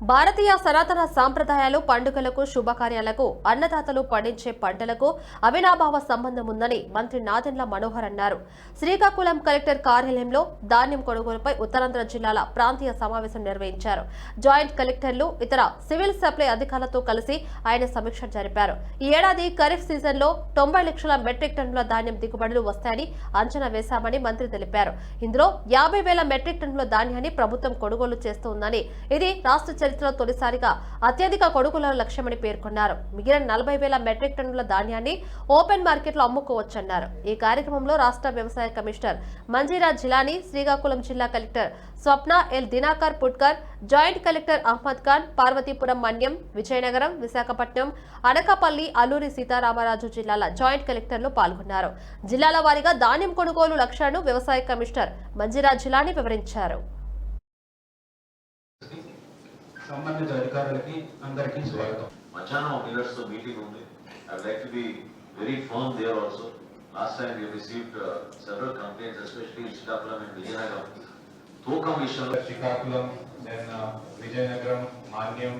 భారతీయ సనాతన సాంప్రదాయాలు పండుగలకు శుభకార్యాలకు అన్నదాతలు పండించే పంటలకు అవినాభావ సంబంధం ఉందని మంత్రి నాదెండ్ల మనోహర్ అన్నారు. శ్రీకాకుళం కలెక్టర్ కార్యాలయంలో ధాన్యం కొనుగోలుపై ఉత్తరాంధ్ర జిల్లాల ప్రాంతీయ సమావేశం నిర్వహించారు. జాయింట్ కలెక్టర్లు ఇతర సివిల్ సప్లై అధికారులతో కలిసి ఆయన సమీక్ష జరిపారు. ఈ ఏడాది ఖరీఫ్ సీజన్లో తొంభై లక్షల మెట్రిక్ టన్నుల ధాన్యం దిగుబడులు వస్తాయని అంచనా వేశామని మంత్రి తెలిపారు. ఇందులో యాభై వేల మెట్రిక్ టన్నుల ధాన్యాన్ని ప్రభుత్వం కొనుగోలు చేస్తుందని ఇది రాష్ట్ర చరిత్రలో తొలిసారిగా అత్యధిక కొనుగోలు లక్ష్యమని పేర్కొన్నారు. మిగిలిన నలభై వేల మెట్రిక్ టన్నుల ధాన్యాన్ని ఓపెన్ మార్కెట్లో అమ్ముకోవచ్చన్నారు. ఈ కార్యక్రమంలో రాష్ట్ర వ్యవసాయ కమిషనర్ మంజీరా జిలానీ శ్రీకాకుళం జిల్లా collector Swapna L Dinakar Putkar joint collector Ahmed Khan Parvathipuram Manyam Vizianagaram Visakhapatnam Anakapalli Alluri Sitaramaraju జిల్లాల జాయింట్ కలెక్టర్లు పాల్గొన్నారు. జిల్లాల వారీగా ధాన్యం కొనుగోలు లక్ష్యాలను వ్యవసాయ కమిషనర్ మంజీరా జిలాని వివరించారు. సంబంధిత అధికారులకి అందరికీ స్వాగతం మధ్యాహ్నం మిల్లర్స్ తో మీటింగ్ ఉంది I like to be very firm there also last time you received several complaints especially Srikakulam and Vizianagaram తూకం విషయంలో Srikakulam then Vizianagaram Manyam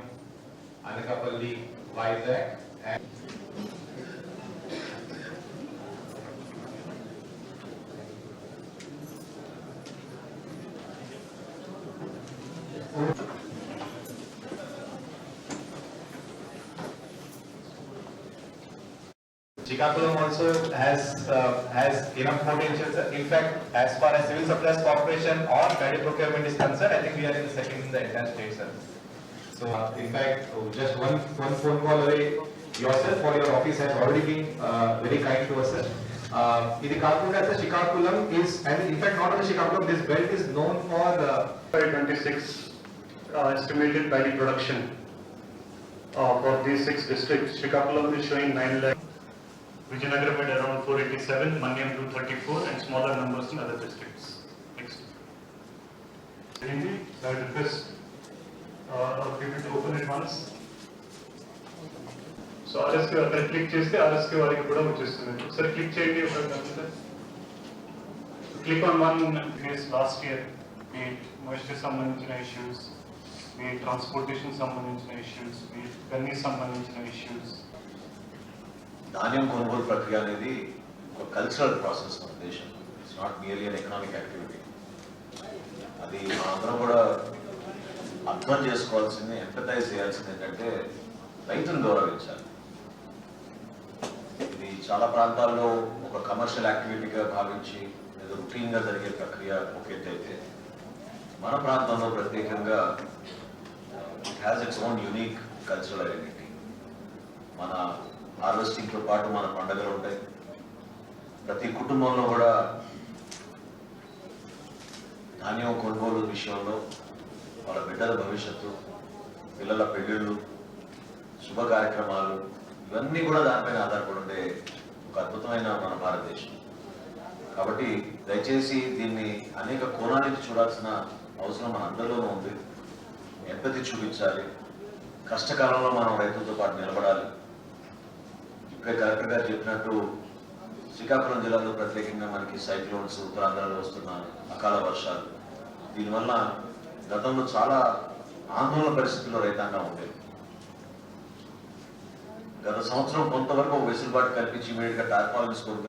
Anakapalli Vizag and Srikakulam also has, uh, has enough potential, sir. In fact, as far as civil supplies corporation or guided procurement is concerned, I think we are in the second in the entire state, sir. So uh, in fact, oh, just one, one phone call away, yourself or your office has already been uh, very kind to us, sir. Uh, ఇది కాకుండా sir Srikakulam is, and in fact not only Srikakulam, this belt is known for uh, By 26 uh, estimated paddy production uh, for these six districts. Srikakulam is showing 9 lakh. Vijayanagar had around 487, Manyam 234 and smaller numbers in other districts. Next. I request uh, our people to open it once. So ఆర్ఎస్కి అక్కడ click చేస్తే RSK వారికి కూడా వచ్చేస్తుంది ఒకసారి click చేయండి ఒక click on one case last year me moisture సంబంధించిన issues మీ ట్రాన్స్పోర్టేషన్ సంబంధించిన ఇష్యూస్ మీ గన్నీ సంబంధించిన ఇష్యూస్ ధాన్యం కొనుగోలు ప్రక్రియ అనేది ఒక కల్చరల్ ప్రాసెస్ మన దేశం it's not merely an economic activity అది మనందరం కూడా అర్థం చేసుకోవాల్సింది ఎంపతైజ్ చేయాల్సింది ఏంటంటే రైతును గౌరవించాలి. ఇది చాలా ప్రాంతాల్లో ఒక కమర్షియల్ యాక్టివిటీగా భావించి ఏదో routine గా జరిగే ప్రక్రియ ఒక అయితే మన ప్రాంతంలో ప్రత్యేకంగా it has its own unique cultural identity మన హార్వెస్టింగ్తో పాటు మన పండుగలు ఉంటాయి. ప్రతి కుటుంబంలో కూడా ధాన్యం కొనుగోలు విషయంలో వాళ్ళ బిడ్డల భవిష్యత్తు పిల్లల పెళ్ళిళ్ళు శుభ కార్యక్రమాలు ఇవన్నీ కూడా దానిపైన ఆధారపడి ఉండే ఒక అద్భుతమైన మన భారతదేశం. కాబట్టి దయచేసి దీన్ని అనేక కోణానికి చూడాల్సిన అవసరం మన అందరిలోనూ ఉంది. ఎంపతి చూపించాలి. కష్టకాలంలో మనం రైతులతో పాటు నిలబడాలి. ఇప్పుడే కలెక్టర్ గారు చెప్పినట్టు శ్రీకాకుళం జిల్లాలో ప్రత్యేకంగా మనకి సైక్లోన్స్ ఉత్తరాంధ్రలో వస్తున్న అకాల వర్షాలు. దీనివల్ల గతంలో చాలా ఆందోళన పరిస్థితుల్లో రైతాంగం ఉండేది. గత సంవత్సరం కొంతవరకు వెసులుబాటు కల్పించి ఇమీడియట్ టార్పాలిన్స్ కొనుగోలు